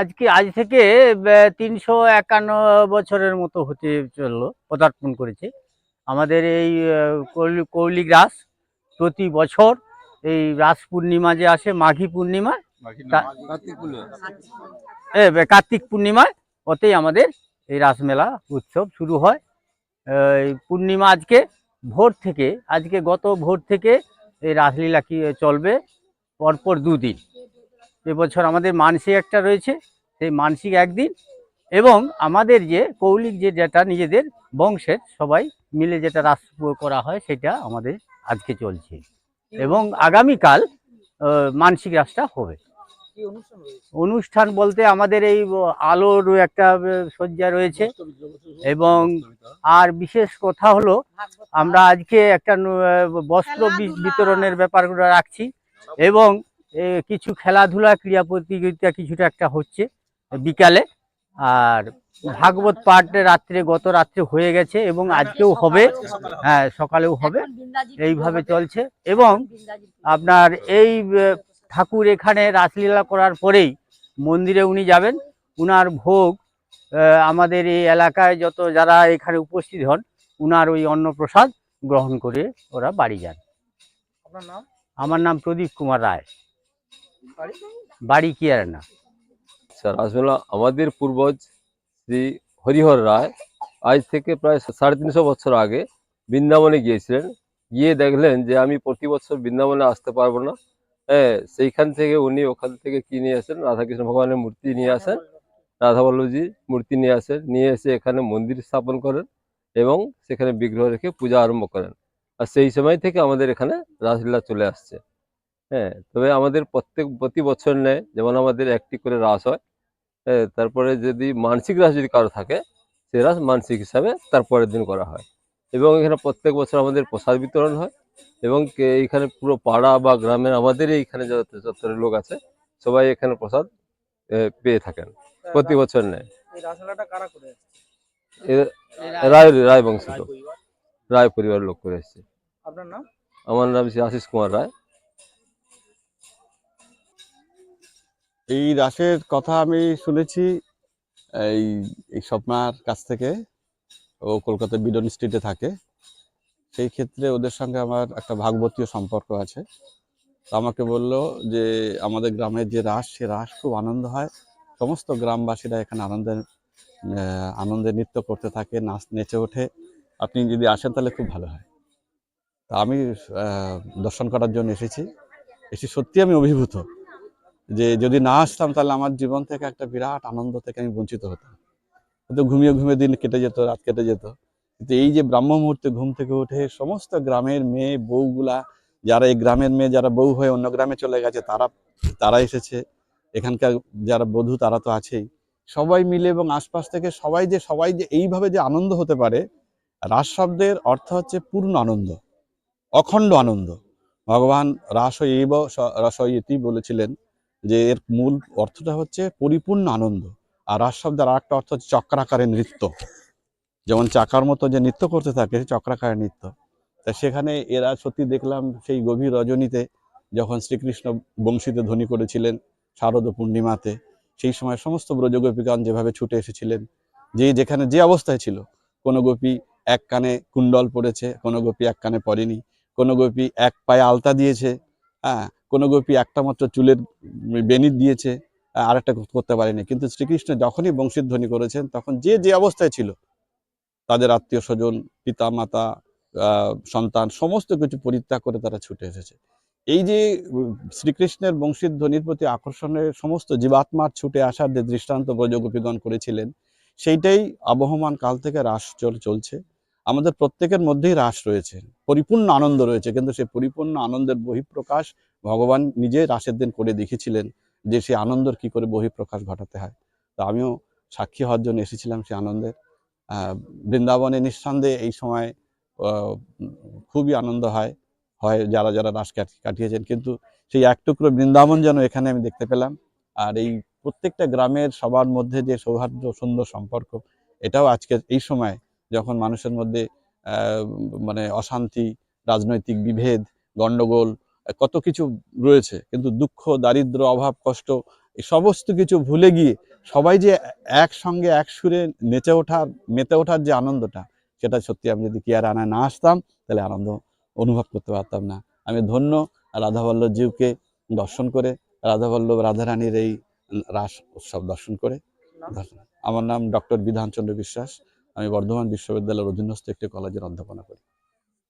আজকে আজ থেকে তিনশো একান্ন বছরের মতো হতে চলল পদার্পণ করেছে। আমাদের এই কৌলিক রাস প্রতি বছর এই রাস পূর্ণিমা যে আসে মাঘী পূর্ণিমা কার্তিক পূর্ণিমায় ওতেই আমাদের এই রাসমেলা উৎসব শুরু হয়। এই পূর্ণিমা আজকে ভোর থেকে আজকে গত ভোর থেকে এই রাসলীলা কি চলবে পরপর দুদিন। এবছর আমাদের মানসিক একটা রয়েছে সেই মানসিক একদিন এবং আমাদের যে কৌলিক যে যেটা নিজেদের বংশের সবাই মিলে যেটা রাস করা হয় সেটা আমাদের আজকে চলছে এবং আগামীকাল মানসিক রাসটা হবে। অনুষ্ঠান বলতে আমাদের এই আলোর একটা শয্যা রয়েছে এবং আর বিশেষ কথা হলো আমরা আজকে একটা বস্ত্র বিতরণের ব্যাপারগুলো রাখছি এবং কিছু খেলাধুলা ক্রীড়া প্রতিযোগিতা কিছুটা একটা হচ্ছে বিকালে। আর ভাগবত পাঠ রাত্রে গত রাত্রে হয়ে গেছে এবং আজকেও হবে। হ্যাঁ সকালেও হবে। এইভাবে চলছে এবং আপনার এই ঠাকুর এখানে রাসলীলা করার পরেই মন্দিরে উনি যাবেন। উনার ভোগ আমাদের এই এলাকায় যত যারা এখানে উপস্থিত হন উনার ওই অন্নপ্রসাদ গ্রহণ করে ওরা বাড়ি যান। আমার নাম প্রদীপ কুমার রায়। বাড়ি? বাড়ি কি আর না? স্যার রাসমেলা আমাদের পূর্বজ শ্রী হরিহর রায় আজ থেকে প্রায় সাড়ে তিনশো বছর আগে বৃন্দাবনে গিয়েছিলেন। গিয়ে দেখলেন যে আমি প্রতি বছর বৃন্দাবনে আসতে পারব না। হ্যাঁ সেইখান থেকে উনি ওখান থেকে কি নিয়ে আসেন? রাধাকৃষ্ণ ভগবানের মূর্তি নিয়ে আসেন। রাধা বল্লভজি মূর্তি নিয়ে আসেন। নিয়ে এসে এখানে মন্দির স্থাপন করেন এবং সেখানে বিগ্রহ রেখে পূজা আরম্ভ করেন। আর সেই সময় থেকে আমাদের এখানে রাসলীলা চলে আসছে। হ্যাঁ তবে আমাদের প্রত্যেক প্রতি বছর নেয় যেমন আমাদের একটি করে রাস হয় হ্যাঁ, তারপরে যদি মানসিক রাস যদি কারও থাকে সে রাস মানসিক হিসাবে তারপরের দিন করা হয়। এবং এখানে প্রত্যেক বছর আমাদের প্রসাদ বিতরণ হয় এবং এইখানে পুরো পাড়া বা গ্রামের আমাদের এইখানে যত যত লোক আছে সবাই এখানে প্রসাদ পেয়ে থাকেন। প্রতি বছর নেয়। রায় রায় বংশিত রায় পরিবারের লোক করে এসছে। আপনার নাম? আমার নাম শ্রী আশিস কুমার রায়। এই রাসের কথা আমি শুনেছি এই এই স্বপ্নার কাছ থেকে। ও কলকাতার বিডন স্ট্রিটে থাকে। সেই ক্ষেত্রে ওদের সঙ্গে আমার একটা ভাগবতীয় সম্পর্ক আছে। তো আমাকে বলল যে আমাদের গ্রামের যে রাস সে রাস খুব আনন্দ হয়। সমস্ত গ্রামবাসীরা এখানে আনন্দের আহ, আনন্দে নৃত্য করতে থাকে নাচ নেচে ওঠে। আপনি যদি আসেন তাহলে খুব ভালো হয়। তা আমি দর্শন করার জন্য এসেছি। এসে সত্যি আমি অভিভূত। যে যদি না আসতাম তাহলে আমার জীবন থেকে একটা বিরাট আনন্দ থেকে আমি বঞ্চিত হতাম। হয়তো ঘুমিয়ে ঘুমিয়ে দিন কেটে যেত, রাত কেটে যেত। কিন্তু এই যে ব্রাহ্ম মুহূর্তে ঘুম থেকে উঠে সমস্ত গ্রামের মেয়ে, বউগুলা, যারা এই গ্রামের মেয়ে, যারা বউ হয়ে অন্য গ্রামে চলে গেছে, তারা তারা এসেছে। এখানকার যারা বধূ, তারা তো আছেই। সবাই মিলে এবং আশপাশ থেকে সবাই যে সবাই যে এইভাবে যে আনন্দ হতে পারে রাস শব্দের অর্থ হচ্ছে পূর্ণ আনন্দ, অখণ্ড আনন্দ। ভগবান রাস এইব রসইতি বলেছিলেন যে এর মূল অর্থটা হচ্ছে পরিপূর্ণ আনন্দ। আর রাস শব্দের আর একটা অর্থ হচ্ছে চক্রাকারে নৃত্য। যেমন চাকার মতো যে নৃত্য করতে থাকে চক্রাকারে নৃত্য। তা সেখানে এরা সত্যি দেখলাম সেই গভীর রজনীতে যখন শ্রীকৃষ্ণ বংশীতে ধ্বনি করেছিলেন শারদ পূর্ণিমাতে, সেই সময় সমস্ত ব্রজগোপীগণ যেভাবে ছুটে এসেছিলেন, যে যেখানে যে অবস্থায় ছিল, কোনো গোপী এক কানে কুণ্ডল পড়েছে, কোনো গোপী এক কানে পড়েনি, কোনো গোপী এক পায়ে আলতা দিয়েছে হ্যাঁ কোনো গোপী একটা মাত্র চুলের বেনিত দিয়েছে আহ, আরেকটা করতে পারেনি। কিন্তু শ্রীকৃষ্ণ যখনই বংশীধ্বনি করেছেন তখন যে যে অবস্থায় ছিল তাদের আত্মীয় স্বজন পিতা মাতা সন্তান সমস্ত কিছু পরিত্যাগ করে তারা ছুটে এসেছে। এই যে শ্রীকৃষ্ণের বংশীধ্বনির প্রতি আকর্ষণের সমস্ত জীবাত্মার ছুটে আসার যে দৃষ্টান্ত ব্রজগোপীগণ করেছিলেন সেইটাই আবহমান কাল থেকে রাস চল চলছে। আমাদের প্রত্যেকের মধ্যেই রাস রয়েছে। পরিপূর্ণ আনন্দ রয়েছে কিন্তু সেই পরিপূর্ণ আনন্দের বহিঃপ্রকাশ ভগবান নিজে রাসের দিন করে দেখিয়েছিলেন যে সেই আনন্দর কি করে বহিঃপ্রকাশ ঘটাতে হয়। তো আমিও সাক্ষী হওয়ার জন্য এসেছিলাম সেই আনন্দের। বৃন্দাবনে নিঃসন্দেহে এই সময় খুবই আনন্দ হয় হয় যারা যারা রাস কাট- কাটিয়েছেন। কিন্তু সেই এক টুকরো বৃন্দাবন যেন এখানে আমি দেখতে পেলাম। আর এই প্রত্যেকটা গ্রামের সবার মধ্যে যে সৌহার্দ্য, সুন্দর সম্পর্ক, এটাও আজকের এই সময় যখন মানুষের মধ্যে মানে অশান্তি, রাজনৈতিক বিভেদ, গণ্ডগোল কত কিছু রয়েছে, কিন্তু দুঃখ, দারিদ্র, অভাব, কষ্ট, এই সমস্ত কিছু ভুলে গিয়ে সবাই যে একসঙ্গে এক সুরে নেচে ওঠার, মেতে ওঠার যে আনন্দটা, সেটা সত্যি আমি যদি কেয়ার আনায় না আসতাম, তাহলে আনন্দ অনুভব করতে পারতাম না। আমি ধন্য রাধাবল্লভ জিউকে দর্শন করে, রাধাবল্লভ রাধারানীর এই রাস উৎসব দর্শন করে? আমার নাম ডক্টর বিধানচন্দ্র বিশ্বাস। আমি বর্ধমান বিশ্ববিদ্যালয়ের অধীনস্থ একটি কলেজের অধ্যাপনা করি।